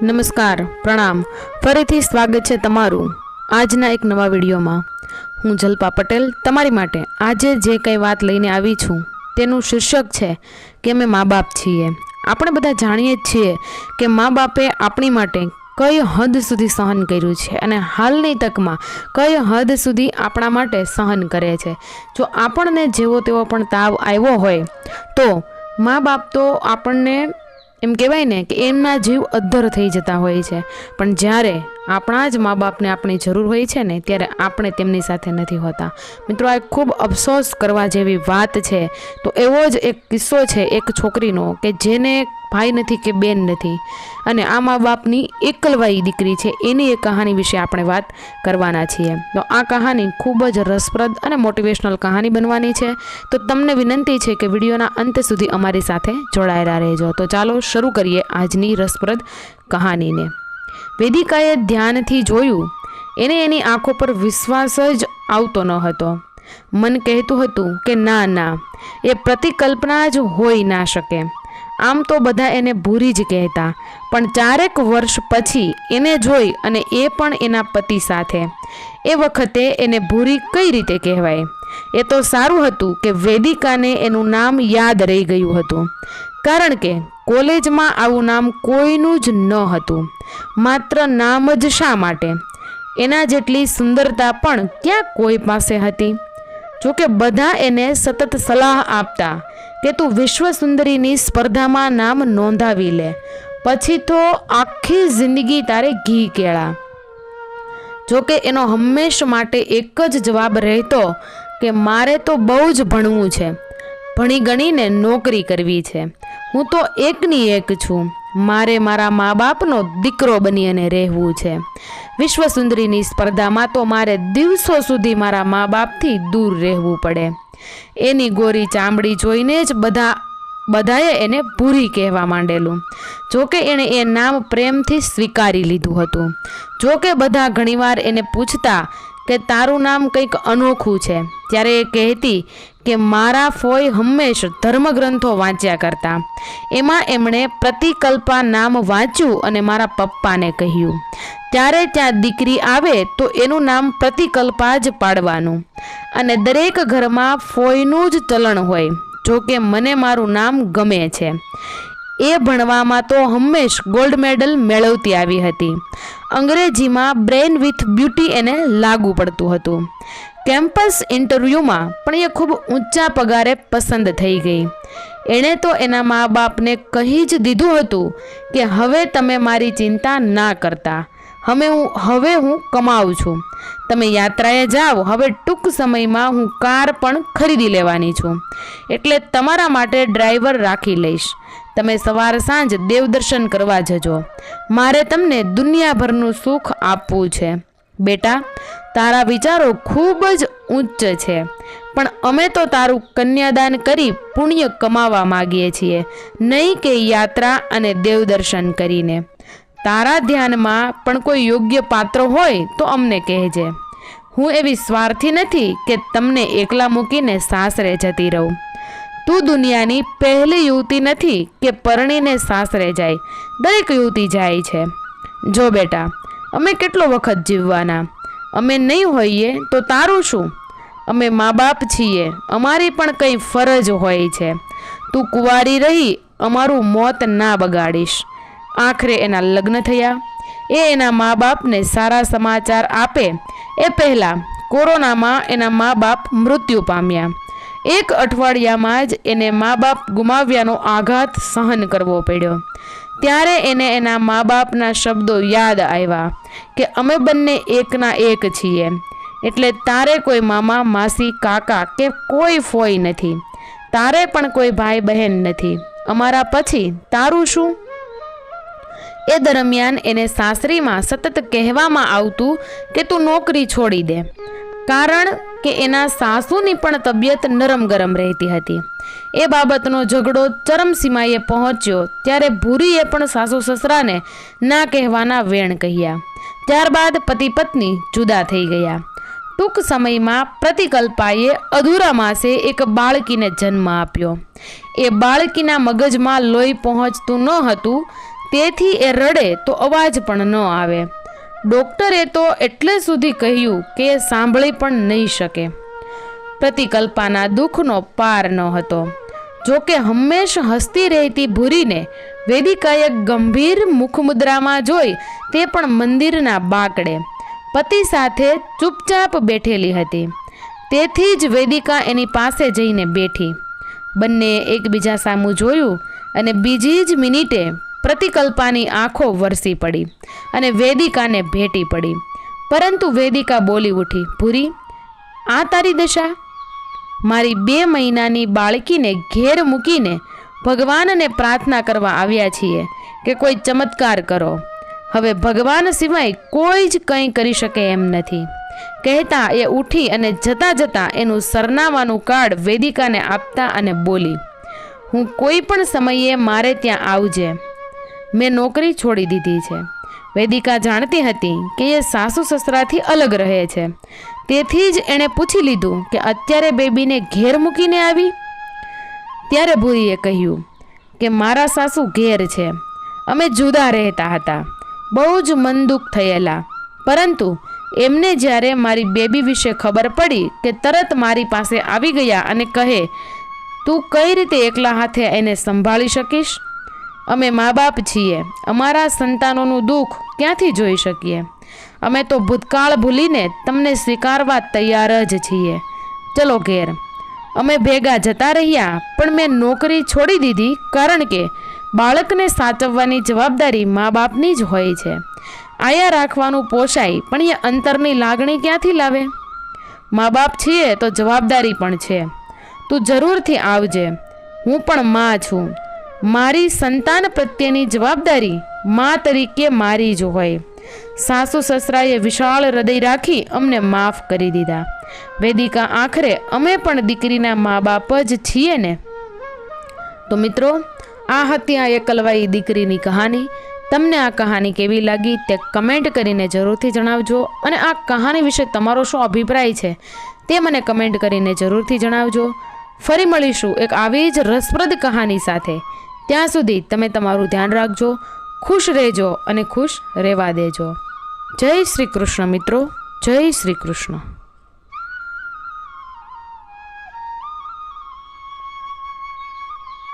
નમસ્કાર, પ્રણામ. ફરીથી સ્વાગત છે તમારું આજના એક નવા વિડીયોમાં. હું જલ્પા પટેલ તમારી માટે આજે જે કંઈ વાત લઈને આવી છું તેનું શીર્ષક છે કે અમે મા બાપ છીએ. આપણે બધા જાણીએ જ છીએ કે મા બાપે આપણી માટે કઈ હદ સુધી સહન કર્યું છે અને હાલની તકમાં કઈ હદ સુધી આપણા માટે સહન કરે છે. જો આપણને જેવો તેવો પણ તાવ આવ્યો હોય, તો મા બાપ તો આપણને એમ કહેવાય ને કે એમના જીવ અદ્ધર થઈ જતા હોય છે. પણ જ્યારે આપણા જ મા બાપને આપણી જરૂર હોય છે ને, ત્યારે આપણે તેમની સાથે નથી હોતા. મિત્રો, આ ખૂબ અફસોસ કરવા જેવી વાત છે. તો એવો જ એક કિસ્સો છે એક છોકરીનો કે જેને ભાઈ નથી કે બેન નથી. અને આ મા બાપની એકલવાઈ દીકરી છે, એની એક કહાની વિશે આપણે વાત કરવાના છીએ. તો આ કહાની ખૂબ જ રસપ્રદ અને મોટિવેશનલ કહાની બનવાની છે. તો તમને વિનંતી છે કે વિડીયોના અંત સુધી અમારી સાથે જોડાયેલા રહેજો. તો ચાલો શરૂ કરીએ આજની રસપ્રદ કહાનીને. વેદિકાએ ધ્યાનથી જોયું. એને એની આંખો પર વિશ્વાસ જ આવતો ન હતો. મન કહેતું હતું કે, ના ના, એ પ્રતિકલ્પના જ હોઈ ના શકે. આમ તો બધા એને ભૂરી જ કહેતા. પણ ચારેક વર્ષ પછી એને જોઈ અને એ પણ એના પતિ સાથે. એ વખતે એને ભૂરી કઈ રીતે કહેવાય? એ તો સારું હતું કે વેદિકાને એનું નામ યાદ રહી ગયું હતું. કારણ કે કોલેજમાં આવું નામ કોઈનું જ ન હતું. માત્ર નામ જ શા માટે? એના જેટલી સુંદરતા પણ ક્યાં કોઈ પાસે હતી? જોકે બધા એને સતત સલાહ આપતા કે તું વિશ્વ સુંદરીની સ્પર્ધામાં નામ નોંધાવી લે. પછી તો આખી જિંદગી તારે ઘી કેળા. જોકે એનો હંમેશ માટે એક જ જવાબ રહેતો કે મારે તો બહુ જ ભણવું છે. ભણી ગણીને નોકરી કરવી છે. હું તો એકની એક છું. મારે મારા મા બાપનો દીકરો બની અને રહેવું છે. વિશ્વ સુંદરીની સ્પર્ધામાં તો મારે દિવસો સુધી મારા મા બાપથી દૂર રહેવું પડે. એની ગોરી ચામડી જોઈને જ બધા, બધાએ એને ભૂરી કહેવા માંડેલું. જોકે એણે એ નામ પ્રેમથી સ્વીકારી લીધું હતું. જોકે બધા ઘણીવાર એને પૂછતા કે તારું નામ કંઈક અનોખું છે. ત્યારે એ કહેતી કે મારા ફોય હંમેશ ધર્મગ્રંથો વાંચ્યા કરતા. એમાં એમણે પ્રતિકલ્પા નામ વાંચ્યું અને મારા પપ્પાને કહ્યું, ત્યારે ત્યાં દીકરી આવે તો એનું નામ પ્રતિકલ્પા જ પાડવાનું. અને દરેક ઘરમાં ફોયનું જ ચલણ હોય જોકે મને મારું નામ ગમે છે. એ ભણવામાં તો હંમેશ ગોલ્ડ મેડલ મેળવતી આવી હતી. અંગ્રેજીમાં બ્રેન વિથ બ્યુટી એને લાગુ પડતું હતું. કેમ્પસ ઇન્ટરવ્યૂમાં પણ એ ખૂબ ઊંચા પગારે પસંદ થઈ ગઈ. એણે તો એના મા બાપને કહી જ દીધું હતું કે, હવે તમે મારી ચિંતા ના કરતા. હવે હું હવે હું કમાઉં છું. તમે યાત્રાએ જાઓ. હવે ટૂંક સમયમાં હું કાર પણ ખરીદી લેવાની છું. એટલે તમારા માટે ડ્રાઈવર રાખી લઈશ. તમે સવાર સાંજ દેવદર્શન કરવા જજો. મારે તમને દુનિયાભરનું સુખ આપવું છે. બેટા, તારા વિચારો ખૂબ જ ઉચ્ચ છે. પણ અમે તો તારું કન્યાદાન કરી પુણ્ય કમાવા માગીએ છીએ. નહીં કે યાત્રા અને દેવદર્શન કરીને. તારા ધ્યાનમાં પણ કોઈ યોગ્ય પાત્ર હોય તો અમને કહેજે. હું એવી સ્વાર્થી નથી કે તમને એકલા મૂકીને સાસરે જતી રહું. તું દુનિયાની પહેલી યુવતી નથી કે પરણીને સાસરે જાય. દરેક યુવતી જાય છે. જો બેટા, અમે કેટલો વખત જીવવાના? અમે નહીં હોઈએ તો તારું શું? અમે મા બાપ છીએ, અમારી પણ કંઈ ફરજ હોય છે. તું કુંવારી રહી, અમારું મોત ના બગાડીશ. આખરે એના લગ્ન થયા. એ એના મા બાપને સારા સમાચાર આપે. એ પહેલાં કોરોનામાં એના મા બાપ મૃત્યુ પામ્યા. એક અઠવાડિયામાં જ એને મા બાપ ગુમાવ્યાનો આઘાત સહન કરવો પડ્યો. ત્યારે એને એના મા બાપના શબ્દો યાદ આવ્યા કે અમે બંને એકના એક છીએ. એટલે તારે કોઈ મામા, માસી, કાકા કે કોઈ ફોઈ નથી. તારે પણ કોઈ ભાઈ બહેન નથી. અમારા પછી તારું શું? એ દરમિયાન એને સાસરીમાં સતત કહેવામાં આવતું કે તું નોકરી છોડી દે. કારણ કે એના સાસુની પણ તબિયત નરમ ગરમ રહેતી હતી. એ બાબતનો ઝઘડો ચરમસીમાએ પહોંચ્યો ત્યારે ભૂરીએ પણ સાસુ સસરાને ના કહેવાના વેણ કહ્યા. ત્યારબાદ પતિ પત્ની જુદા થઈ ગયા. ટૂંક સમયમાં પ્રતિકલ્પાએ અધૂરા માસે એક બાળકીને જન્મ આપ્યો. એ બાળકીના મગજમાં લોહી પહોંચતું ન હતું, તેથી એ રડે તો અવાજ પણ ન આવે. ડૉક્ટરે તો એટલે સુધી કહ્યું કે સાંભળી પણ નહીં શકે. પ્રતિકલ્પાના દુઃખનો પાર ન હતો. જોકે હંમેશ હસતી રહેતી ભૂરીને વેદિકાએ ગંભીર મુખમુદ્રામાં જોઈ તે પણ મંદિરના બાકડે પતિ સાથે ચૂપચાપ બેઠેલી હતી. તેથી જ વેદિકા એની પાસે જઈને બેઠી. બંને એકબીજા સામું જોયું અને બીજી જ મિનિટે પ્રતિકલ્પાની આંખો વરસી પડી અને વેદિકાને ભેટી પડી. પરંતુ વેદિકા બોલી ઉઠી ભૂરી આ તારી દશા? મારી બે મહિનાની બાળકીને ઘેર મૂકીને ભગવાનને પ્રાર્થના કરવા આવ્યા છીએ કે કોઈ ચમત્કાર કરો. હવે ભગવાન સિવાય કોઈ જ કંઈ કરી શકે એમ નથી. કહેતા એ ઉઠી અને જતાં જતાં એનું સરનામાનું કાર્ડ વેદિકાને આપતા અને બોલી, હું કોઈ પણ સમયે મારે ત્યાં આવજે. મેં નોકરી છોડી દીધી છે. વેદિકા જાણતી હતી કે એ સાસુ સસરાથી અલગ રહે છે. તેથી જ એણે પૂછી લીધું કે અત્યારે બેબીને ઘેર મૂકીને આવી? ત્યારે ભૂરીએ કહ્યું કે મારા સાસુ ઘેર છે. અમે જુદા રહેતા હતા. બહુ જ મનદુખ થયેલા. પરંતુ એમને જ્યારે મારી બેબી વિશે ખબર પડી કે તરત મારી પાસે આવી ગયા અને કહે, તું કઈ રીતે એકલા હાથે એને સંભાળી શકીશ? અમે મા બાપ છીએ. અમારા સંતાનોનું દુઃખ ક્યાંથી જોઈ શકીએ? અમે તો ભૂતકાળ ભૂલીને તમને સ્વીકારવા તૈયાર જ છીએ. ચલો ઘેર. અમે ભેગા જતા રહ્યા, પણ મેં નોકરી છોડી દીધી કારણ કે બાળકને સાચવવાની જવાબદારી મા બાપની જ હોય છે. આયા રાખવાનું પોષાય પણ એ અંતરની લાગણી ક્યાંથી લાવે? મા બાપ છીએ તો જવાબદારી પણ છે. તું જરૂરથી આવજે. હું પણ મા છું. મારી સંતાન પ્રત્યેની જવાબદારી મા તરીકે મારી જ હોય. સાસુ સસરાએ વિશાળ હૃદય રાખી અમને માફ કરી દીધા. વેદિકા આખરે, અમે પણ દીકરીના મા બાપ જ છીએ ને? તો મિત્રો, આ હતી આ એકલવાઈ દીકરીની કહાની. તમને આ કહાની કેવી લાગી તે કમેન્ટ કરીને જરૂરથી જણાવજો અને આ કહાની વિશે તમારો શું અભિપ્રાય છે તે મને કમેન્ટ કરીને જરૂરથી જણાવજો. ફરી મળીશું એક આવી જ રસપ્રદ કહાની સાથે. ત્યાં સુધી તમે તમારું ધ્યાન રાખજો, ખુશ રહેજો અને ખુશ રહેવા દેજો. જય શ્રી કૃષ્ણ મિત્રો, જય શ્રી કૃષ્ણ.